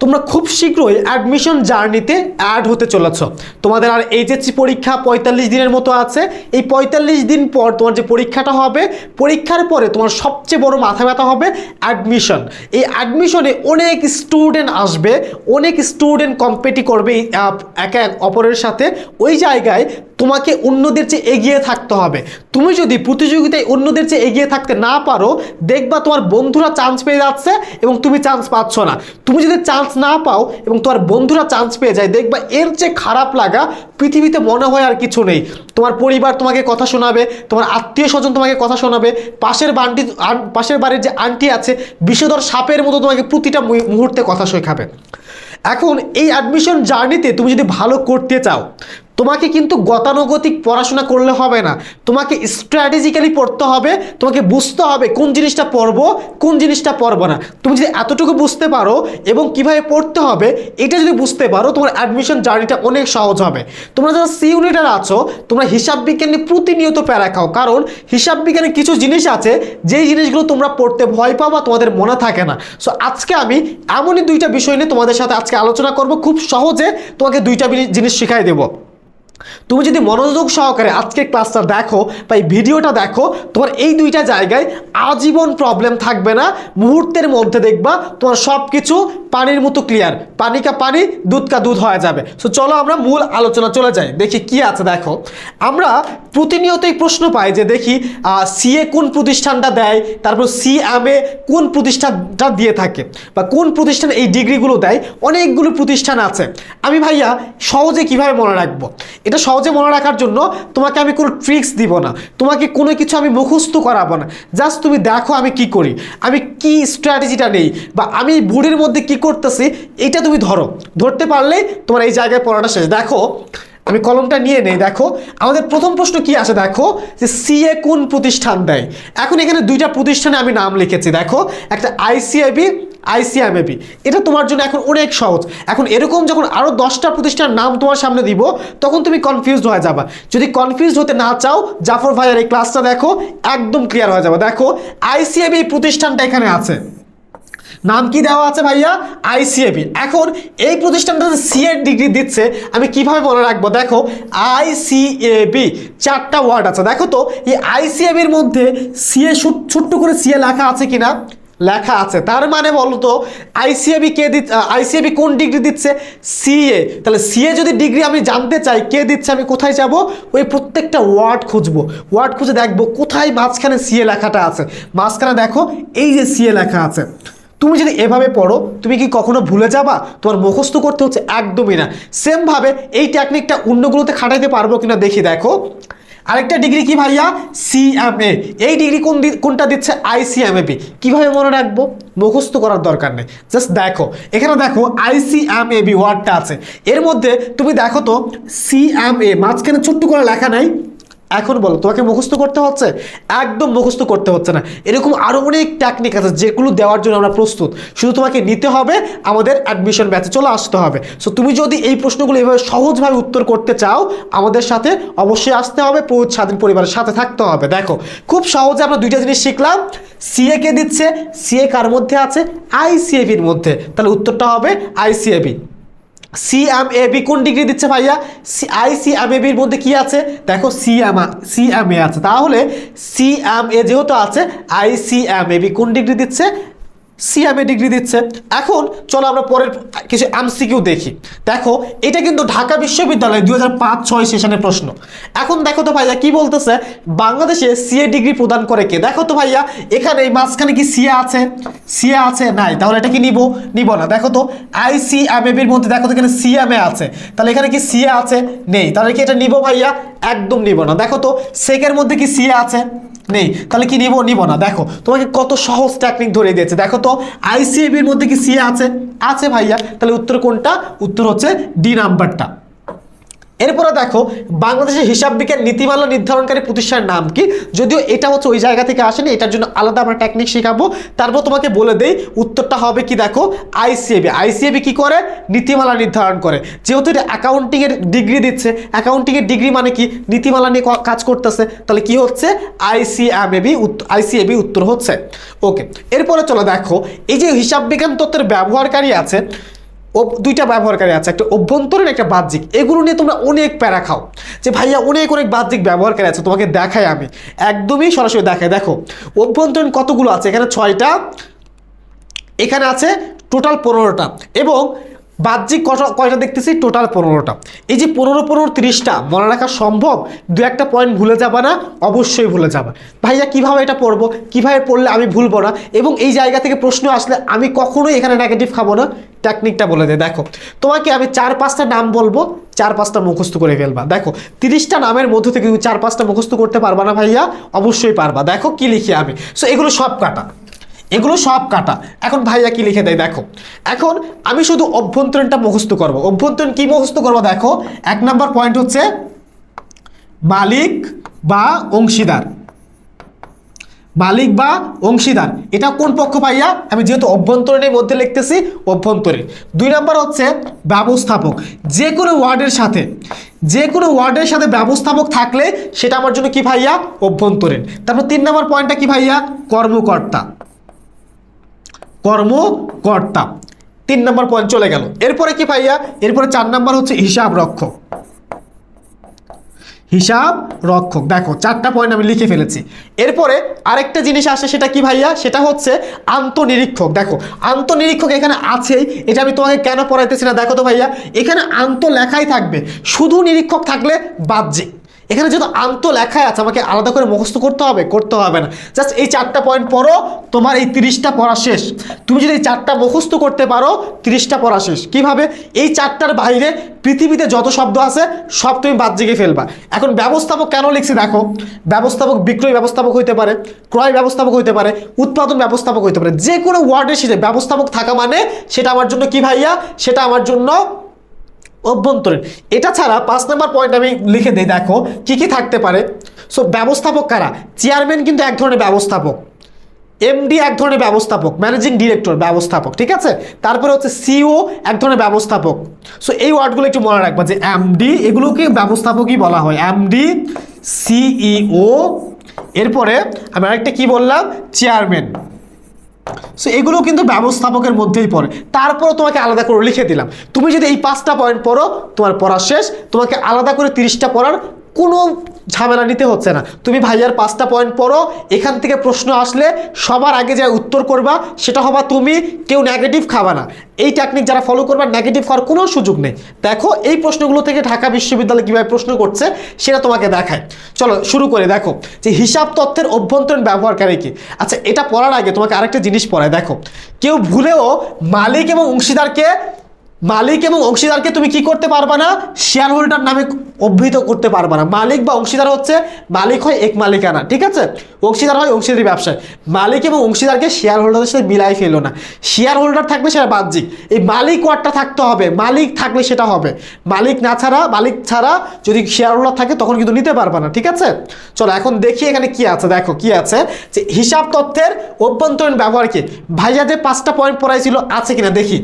তোমরা খুব শীঘ্রই অ্যাডমিশন জার্নিতে অ্যাড হতে চলেছ। তোমাদের আর এইচএসসি পরীক্ষা পঁয়তাল্লিশ দিনের মতো আছে। এই পঁয়তাল্লিশ দিন পর তোমার যে পরীক্ষাটা হবে, পরীক্ষার পরে তোমার সবচেয়ে বড় মাথা ব্যথা হবে অ্যাডমিশন এই অ্যাডমিশনে অনেক স্টুডেন্ট আসবে, অনেক স্টুডেন্ট কম্পিটি করবে একে এক অপরের সাথে। ওই জায়গায় তোমাকে অন্যদের চেয়ে এগিয়ে থাকতে হবে। তুমি যদি প্রতিযোগিতায় অন্যদের চেয়ে এগিয়ে থাকতে না পারো, দেখবা তোমার বন্ধুরা চান্স পেয়ে যাচ্ছে এবং তুমি চান্স পাচ্ছ না। তুমি যদি চান্স না পাও এবং তোমার বন্ধুরা চান্স পেয়ে যায়, দেখবা এর যে খারাপ লাগা পৃথিবীতে মনে হয় আর কিছু নেই। তোমার পরিবার তোমাকে কথা শোনাবে, তোমার আত্মীয় স্বজন তোমাকে কথা শোনাবে, পাশের বান্টি পাশের বাড়ির যে আন্টি আছে, বিষধর সাপের মতো তোমাকে প্রতিটা মুহূর্তে কথা শেখাবে। এখন এই অ্যাডমিশন জার্নিতে তুমি যদি ভালো করতে চাও তোমাকে কিন্তু গতানুগতিক পড়াশোনা করলে হবে না। তোমাকে স্ট্র্যাটেজিক্যালি পড়তে হবে, তোমাকে বুঝতে হবে কোন জিনিসটা পড়ব, কোন জিনিসটা পড়ব না। তুমি যদি এতটুকু বুঝতে পারো এবং কীভাবে পড়তে হবে, এটা যদি বুঝতে পারো, তোমার অ্যাডমিশন জার্নিটা অনেক সহজ হবে। তোমরা যারা সি ইউনিটার আছো, তোমরা হিসাব বিজ্ঞানে প্রতিনিয়ত প্যারা খাও। কারণ হিসাব বিজ্ঞানে কিছু জিনিস আছে, যেই জিনিসগুলো তোমরা পড়তে ভয় পাও বা তোমাদের মনে থাকে না। সো আজকে আমি এমনই দুইটা বিষয় নিয়ে তোমাদের সাথে আজকে আলোচনা করব। খুব সহজে তোমাকে দুইটা জিনিস শিখাই দেবো। তুমি যদি মনোযোগ সহকারে আজকের ক্লাসটা দেখো বা এই ভিডিওটা দেখো, তোমার এই দুইটা জায়গায় আজীবন প্রবলেম থাকবে না। মুহূর্তের মধ্যে দেখবা তোমার সব কিছু পানির মতো ক্লিয়ার পানি কা পানি, দুধ কা দুধ হয়ে যাবে। সো চলো আমরা মূল আলোচনা চলে যাই। দেখি কি আছে, দেখো। আমরা প্রতিনিয়তই প্রশ্ন পাই যে দেখি সিএ কোন প্রতিষ্ঠানটা দেয়, তারপর সিএমএ কোন প্রতিষ্ঠানটা দিয়ে থাকে, বা কোন প্রতিষ্ঠান এই ডিগ্রিগুলো দেয়, অনেকগুলো প্রতিষ্ঠান আছে। আমি ভাইয়া সহজে কীভাবে মনে রাখব? এটা সহজে মনে রাখার জন্য তোমাকে আমি কোনো ট্রিক্স দিব না। তোমাকে কোনো কিছু আমি মুখস্থ করাবো না। জাস্ট তুমি দেখো আমি কি করি। আমি কি স্ট্র্যাটেজিটা নেই বা আমি বুড়ির মধ্যে কি করতেছি, এটা তুমি ধরো। ধরতে পারলে তোমার এই জায়গায় পড়াটা শেষ। দেখো আমি কলমটা নিয়ে নেই, দেখো। আমাদের প্রথম প্রশ্ন কি আছে, দেখো? যে সিএ কোন প্রতিষ্ঠান দেয়? এখন এখানে দুইটা প্রতিষ্ঠানে আমি নাম লিখেছি, দেখো। একটা আইসিআইবি আইসিএমএবি এটা তোমার জন্য এখন অনেক সহজ। এখন এরকম যখন আরও দশটা প্রতিষ্ঠানের নাম তোমার সামনে দিব, তখন তুমি কনফিউজড হয়ে যাবা। যদি কনফিউজড হতে না চাও, জাফর ভাইয়ের এই ক্লাসটা দেখো, একদম ক্লিয়ার হয়ে যাবে। দেখো আইসিএবি এই প্রতিষ্ঠানটা এখানে আছে। নাম কি দেওয়া আছে ভাইয়া? আইসিএবি এখন এই প্রতিষ্ঠানটা সিএ ডিগ্রি দিচ্ছে, আমি কীভাবে মনে রাখব? দেখো আইসিএবি চারটা ওয়ার্ড আছে। দেখো তো, এই আইসিএবির মধ্যে সিএ ছোট্ট করে সিএ লেখা আছে কিনা? লেখা আছে। তার মানে বলো তো আইসিএবি কে দিচ্ছে আইসিএবি কোন ডিগ্রি দিচ্ছে? সিএ তাহলে সিএ যদি ডিগ্রি আমি জানতে চাই, কে দিচ্ছে, আমি কোথায় যাব? ওই প্রত্যেকটা ওয়ার্ড খুঁজবো। ওয়ার্ড খুঁজে দেখব কোথায় মাঝখানে সিএ লেখাটা আছে। মাঝখানে দেখো, এই যে সিএ লেখা আছে। তুমি যদি এভাবে পড়ো, তুমি কি কখনো ভুলে যাবা? তোমার মুখস্থ করতে হচ্ছে একদমই না। সেমভাবে এই টেকনিকটা অন্যগুলোতে খাটাইতে পারব কিনা দেখি, দেখো। আরেকটা ডিগ্রি কি ভাইয়া? সিএমএ এই ডিগ্রি কোন কোনটা দিচ্ছে? আইসিএমএবি কীভাবে মনে রাখব? মুখস্থ করার দরকার নেই। জাস্ট দেখো। এখানে দেখো আইসিএমএবি ওয়ার্ডটা আছে। এর মধ্যে তুমি দেখো তো সিএমএ মাঝখানে ছোট্ট করে লেখা নাই। এখন বলো, তোমাকে মুখস্থ করতে হচ্ছে? একদম মুখস্থ করতে হচ্ছে না। এরকম আরও অনেক টেকনিক আছে যেগুলো দেওয়ার জন্য আমরা প্রস্তুত। শুধু তোমাকে নিতে হবে, আমাদের অ্যাডমিশন ব্যাচে চলে আসতে হবে। সো তুমি যদি এই প্রশ্নগুলো এভাবে সহজভাবে উত্তর করতে চাও, আমাদের সাথে অবশ্যই আসতে হবে প্রৌঢ় স্বাধীন পরিবারের সাথে থাকতে হবে। দেখো, খুব সহজে আমরা দুইটা জিনিস শিখলাম। সিএ কে দিচ্ছে? সিএ কার মধ্যে আছে? আইসিএবির মধ্যে। তাহলে উত্তরটা হবে আইসিএবি সিএমএবি কোন ডিগ্রি দিচ্ছে ভাইয়া? সি আইসিএমএবির মধ্যে কি আছে? দেখো সিএম এ আছে। তাহলে সিএমএ যেহেতু আছে আই সিএমএবি কোন ডিগ্রি দিচ্ছে? সিএমএ ডিগ্রি দিচ্ছে। এখন চলো আমরা পরের কিছু এমসিকিউ দেখি। দেখো, এটা কিন্তু ঢাকা বিশ্ববিদ্যালয় দুই হাজার পাঁচ ছয় সেশনের প্রশ্ন। এখন দেখো তো ভাইয়া কি বলতেছে? বাংলাদেশে সিএ ডিগ্রি প্রদান করে কে? দেখো তো ভাইয়া, এখানে এই মাঝখানে কি সিএ আছে? সিএ আছে? নাই। তাহলে এটা কি নিব? নিব না। দেখো তো আইসিএমএবির মধ্যে দেখো তো এখানে সিএমএ আছে। তাহলে এখানে কি সিএ আছে? নেই। তাহলে কি এটা নিব ভাইয়া? একদম নিব না। দেখো তো সেকের মধ্যে কি সিএ আছে? নেই। তাহলে কি নিব? নিব না। দেখো, তোমাকে কত সহজ টেকনিক ধরে দিয়েছে। দেখো তো আইসিএবির মধ্যে কি সিএ আছে? আছে ভাইয়া। তাহলে উত্তর কোনটা? উত্তর হচ্ছে ডি নাম্বারটা এরপরে দেখো বাংলাদেশের হিসাব বিজ্ঞান নীতিমালা নির্ধারণকারী প্রতিষ্ঠানের নাম কি? যদিও এটা হচ্ছে ওই জায়গা থেকে আসেনি, এটার জন্য আলাদা আমরা টেকনিক শেখাবো। তারপর তোমাকে বলে দেই, উত্তরটা হবে কি দেখো? আইসিএবি আইসিএবি কি করে? নীতিমালা নির্ধারণ করে। যেহেতু এটা অ্যাকাউন্টিংয়ের ডিগ্রি দিচ্ছে অ্যাকাউন্টিংয়ের ডিগ্রি মানে কি? নীতিমালা নিয়ে কাজ করতেছে, তাহলে কি হচ্ছে? আইসিএমএবি আইসিএবি উত্তর হচ্ছে। ওকে এরপরে চলো দেখো, এই যে হিসাব বিজ্ঞান তত্ত্বের ব্যবহারকারী আছে দুইটা ব্যবহারকারী আছে, একটা অভ্যন্তরীণ, একটা বাহ্যিক। এগুলো নিয়ে তোমরা অনেক প্যারা খাও। যে ভাইয়া, অনেক অনেক বাহ্যিক ব্যবহারকারী আছে, তোমাকে দেখাই আমি। একদমই সরাসরি দেখাই। দেখো, অভ্যন্তরীণ কতগুলো আছে? এখানে ছয়টা, এখানে আছে টোটাল পনেরোটা। এবং বাহ্যিক কটা কয়টা দেখতেছি? টোটাল পনেরোটা। এই যে পনেরো পনেরো তিরিশটা মনে রাখা সম্ভব, দু একটা পয়েন্ট ভুলে যাবা না, অবশ্যই ভুলে যাবা। ভাইয়া, কীভাবে এটা পড়ব? কীভাবে পড়লে আমি ভুলবো না? এবং এই জায়গা থেকে প্রশ্ন আসলে আমি কখনোই এখানে নেগেটিভ খাব না। টেকনিকটা বলে দে, দেখো। তোমাকে আমি চার পাঁচটা নাম বলব, চার পাঁচটা মুখস্থ করে ফেলবা। দেখো, তিরিশটা নামের মধ্যে থেকে চার পাঁচটা মুখস্থ করতে পারবা না ভাইয়া, অবশ্যই পারবা। দেখো কি লিখি আমি। সো এগুলো সব কাটা। এগুলো সব কাটা। এখন ভাইয়া কি লিখে দেয় দেখো। এখন আমি শুধু অভ্যন্তরীণটা মুখস্থ করব। অভ্যন্তরীণ কি মুখস্থ করব দেখো? এক নাম্বার পয়েন্ট হচ্ছে মালিক বা অংশীদার। মালিক বা অংশীদার। এটা কোন পক্ষ ভাইয়া? আমি যেহেতু অভ্যন্তরীণের মধ্যে লিখতেছি অভ্যন্তরীণ। দুই নাম্বার হচ্ছে ব্যবস্থাপক। যে কোনো ওয়ার্ডের সাথে, যে কোনো ওয়ার্ডের সাথে ব্যবস্থাপক থাকলে সেটা আমার জন্য কি ভাইয়া? অভ্যন্তরীণ। তারপর তিন নম্বর পয়েন্টটা কি ভাইয়া? কর্মকর্তা। কর্মকর্তা। তিন নম্বর পয়েন্ট চলে গেল। এরপরে কি ভাইয়া? এরপরে চার নম্বর হচ্ছে হিসাব রক্ষক। হিসাব রক্ষক। দেখো, চারটা পয়েন্ট আমি লিখে ফেলেছি। এরপরে আরেকটা জিনিস আসে, সেটা কি ভাইয়া? সেটা হচ্ছে আন্তনিরীক্ষক। দেখো, আন্তনিরীক্ষক এখানে আছেই, এটা আমি তোমাকে কেন পড়াইতেছি না? দেখো তো ভাইয়া, এখানে আন্ত লেখাই থাকবে। শুধু নিরীক্ষক থাকলে বাহ্যিক। এখানে যেহেতু আন্ত লেখাই আছে, আমাকে আলাদা করে মুখস্থ করতে হবে করতে হবে না। জাস্ট এই চারটা পয়েন্ট পড়ো, তোমার এই তিরিশটা পড়া শেষ। তুমি যদি এই চারটা মুখস্থ করতে পারো, তিরিশটা পড়া শেষ। কীভাবে? এই চারটার বাইরে পৃথিবীতে যত শব্দ আছে, সব তুমি বাদ জেগে ফেলবা। এখন ব্যবস্থাপক কেন লিখছি দেখো? ব্যবস্থাপক বিক্রয় ব্যবস্থাপক হইতে পারে, ক্রয় ব্যবস্থাপক হইতে পারে, উৎপাদন ব্যবস্থাপক হইতে পারে। যে কোনো ওয়ার্ডের সাথে ব্যবস্থাপক থাকা মানে সেটা আমার জন্য কি ভাইয়া? সেটা আমার জন্য অভ্যন্তরীণ। এটা ছাড়া পাঁচ নাম্বার পয়েন্ট আমি লিখে দিই, দেখো, কি কি থাকতে পারে? সো ব্যবস্থাপক কারা? চেয়ারম্যান কিন্তু এক ধরনের ব্যবস্থাপক। এমডি এক ধরনের ব্যবস্থাপক ম্যানেজিং ডিরেক্টর ব্যবস্থাপক, ঠিক আছে? তারপরে হচ্ছে সিও এক ধরনের ব্যবস্থাপক। সো এই ওয়ার্ডগুলো একটু মনে রাখবা যে এমডি এগুলোকে ব্যবস্থাপকই বলা হয়। এমডি সিইও এরপরে আমি আরেকটা কি বললাম? চেয়ারম্যান সো এগুলো কিন্তু ব্যবস্থাপকের মধ্যেই পড়ে। তারপরও তোমাকে আলাদা করে লিখে দিলাম। তুমি যদি এই পাঁচটা পয়েন্ট পড়ো, তোমার পড়া শেষ। তোমাকে আলাদা করে তিরিশটা পড়ার কোনো ঝামেলা নিতে হচ্ছে না। তুমি ভাইয়ার পাঁচটা পয়েন্ট পড়ো, এখান থেকে প্রশ্ন আসলে সবার আগে যা উত্তর করবা, সেটা হবা তুমি, কেউ নেগেটিভ খাবা না। এই টেকনিক যারা ফলো করবা নেগেটিভ হওয়ার কোনো সুযোগ নেই। দেখো, এই প্রশ্নগুলো থেকে ঢাকা বিশ্ববিদ্যালয় কীভাবে প্রশ্ন করছে, সেটা তোমাকে দেখায়। চলো, শুরু করে। দেখো, যে হিসাব তথ্যের অভ্যন্তরীণ ব্যবহারকারী কি? আচ্ছা এটা পড়ার আগে তোমাকে আরেকটা জিনিস পড়ায়। দেখো, কেউ ভুলেও মালিক এবং অংশীদারকে মালিক এবং অংশীদারকে তুমি কি করতে পারবা না? শেয়ার হোল্ডার নামে অভিহিত করতে পারবা না। মালিক বা অংশীদার হচ্ছে মালিক হয় এক মালিকানা, ঠিক আছে? অংশীদার হয় অংশীদারি ব্যবসায়। মালিক এবং অংশীদারকে শেয়ার হোল্ডারের সাথে মিলাই ফেলো না। শেয়ার হোল্ডার থাকবে সেটা বাহ্যিক। এই মালিক ওয়ার্ডটা থাকতে হবে। মালিক থাকলে সেটা হবে। মালিক না ছাড়া, মালিক ছাড়া যদি শেয়ার হোল্ডার থাকে তখন কিন্তু নিতে পারবা না, ঠিক আছে? চলো এখন দেখি এখানে কি আছে। দেখো, কি আছে? যে হিসাব তথ্যের অভ্যন্তরীণ ব্যবহার কি? ভাইয়া যে পাঁচটা পয়েন্ট পড়াইছিল, আছে কিনা? দেখি।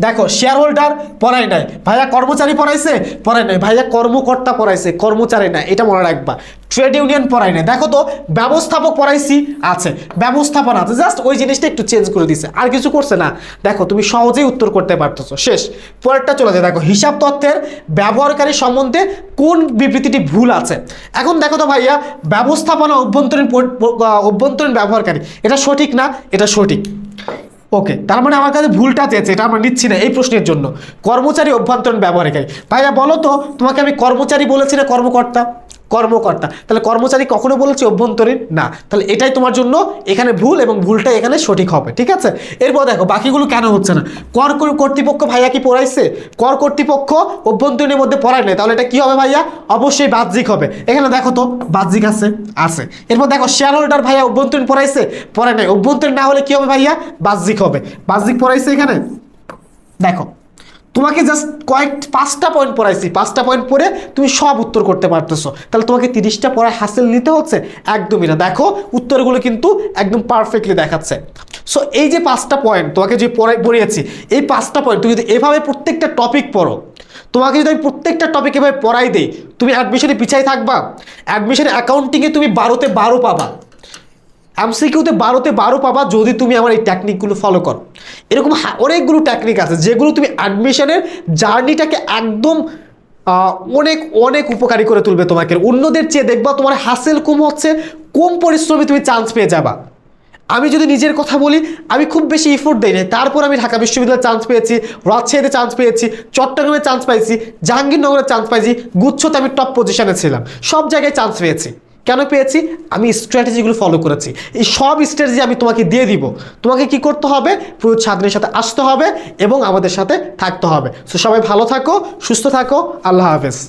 দেখো শেয়ার হোল্ডার পড়াই নাই। ভাইয়া কর্মচারী পড়াইছে পড়াই নাই। ভাইয়া কর্মকর্তা পড়াইছে, কর্মচারী নাই। এটা মনে রাখবা। ট্রেড ইউনিয়ন পড়াই নাই। দেখো তো, ব্যবস্থাপক পড়াইছি, আছে। ব্যবস্থাপনা আছে। জাস্ট ওই জিনিসটা একটু চেঞ্জ করে দিছে। আর কিছু করছে না। দেখো, তুমি সহজেই উত্তর করতে পারতেছো। শেষ। পরেরটা চলে যায়। দেখো, হিসাব তথ্যের ব্যবহারকারী সম্বন্ধে কোন বিবৃতিটি ভুল আছে? এখন দেখো তো ভাইয়া, ব্যবস্থাপনা অভ্যন্তরীণ অভ্যন্তরীণ ব্যবহারকারী। এটা সঠিক না? এটা সঠিক। ওকে, তার মানে আমার কাছে ভুলটা চেয়েছে, এটা আমরা নিচ্ছি না এই প্রশ্নের জন্য। কর্মচারী অভ্যন্তরীণ ব্যবহারকারী ভাইয়া বলো তো, তোমাকে আমি কর্মচারী বলেছি না কর্মকর্তা? কর্মকর্তা। তাহলে কর্মচারী কখনো বলেছে অভ্যন্তরীণ? না। তাহলে এটাই তোমার জন্য এখানে ভুল এবং ভুলটা এখানে সঠিক হবে, ঠিক আছে? এরপর দেখো, বাকিগুলো কেন হচ্ছে না? কর কর- কর্তৃপক্ষ ভাইয়া কি পড়াইছে? কর কর্তৃপক্ষ অভ্যন্তরীণের মধ্যে পড়ায় নাই। তাহলে এটা কি হবে ভাইয়া? অবশ্যই বাহ্যিক হবে। এখানে দেখো তো, বাহ্যিক আছে আছে। এরপর দেখো শেয়ার হোল্ডার ভাইয়া অভ্যন্তরীণ পড়াইছে, পড়ায় নাই। অভ্যন্তরীণ না হলে কি হবে ভাইয়া? বাহ্যিক হবে। বাহ্যিক পড়াইছে এখানে? দেখো তোমাকে জাস্ট কয়েক, পাঁচটা পয়েন্ট পড়াইছি। পাঁচটা পয়েন্ট পড়ে তুমি সব উত্তর করতে পারতেছো। তাহলে তোমাকে তিরিশটা পড়ায় হাসিল নিতে হচ্ছে? একদমই না। দেখো, উত্তরগুলো কিন্তু একদম পারফেক্টলি দেখাচ্ছে। সো এই যে পাঁচটা পয়েন্ট তোমাকে যে পড়াই, পড়িয়েছি, এই পাঁচটা পয়েন্ট তুমি যদি এভাবে প্রত্যেকটা টপিক পড়ো, তোমাকে যদি আমি প্রত্যেকটা টপিক এভাবে পড়াই দিই, তুমি অ্যাডমিশনে পিছাই থাকবা। অ্যাডমিশনে অ্যাকাউন্টিংয়ে তুমি বারোতে বারো পাবা। এমসিকিউতে বারোতে বারো পাবা যদি তুমি আমার এই টেকনিকগুলো ফলো করো। এরকম অনেকগুলো টেকনিক আছে, যেগুলো তুমি অ্যাডমিশনের জার্নিটাকে একদম অনেক অনেক উপকারী করে তুলবে তোমাকে। অন্যদের চেয়ে দেখবা তোমার হাসেল কম হচ্ছে, কম পরিশ্রমে তুমি চান্স পেয়ে যাবা। আমি যদি নিজের কথা বলি, আমি খুব বেশি ইফোর্ট দিই না তারপর আমি ঢাকা বিশ্ববিদ্যালয়ে চান্স পেয়েছি, রাজশাহীতে চান্স পেয়েছি, চট্টগ্রামে চান্স পাইছি, জাহাঙ্গীরনগরে চান্স পাইছি, গুচ্ছতে আমি টপ পজিশনে ছিলাম। সব জায়গায় চান্স পেয়েছি। কেন পেয়েছি? আমি স্ট্র্যাটেজিগুলো ফলো করেছি। এই সব স্ট্র্যাটেজি আমি তোমাকে দিয়ে দিব। তোমাকে কি করতে হবে? প্রয়োগ সাধনের সাথে আসতে হবে এবং আমাদের সাথে থাকতে হবে। সো সবাই ভালো থাকো, সুস্থ থাকো, আল্লাহ হাফেজ।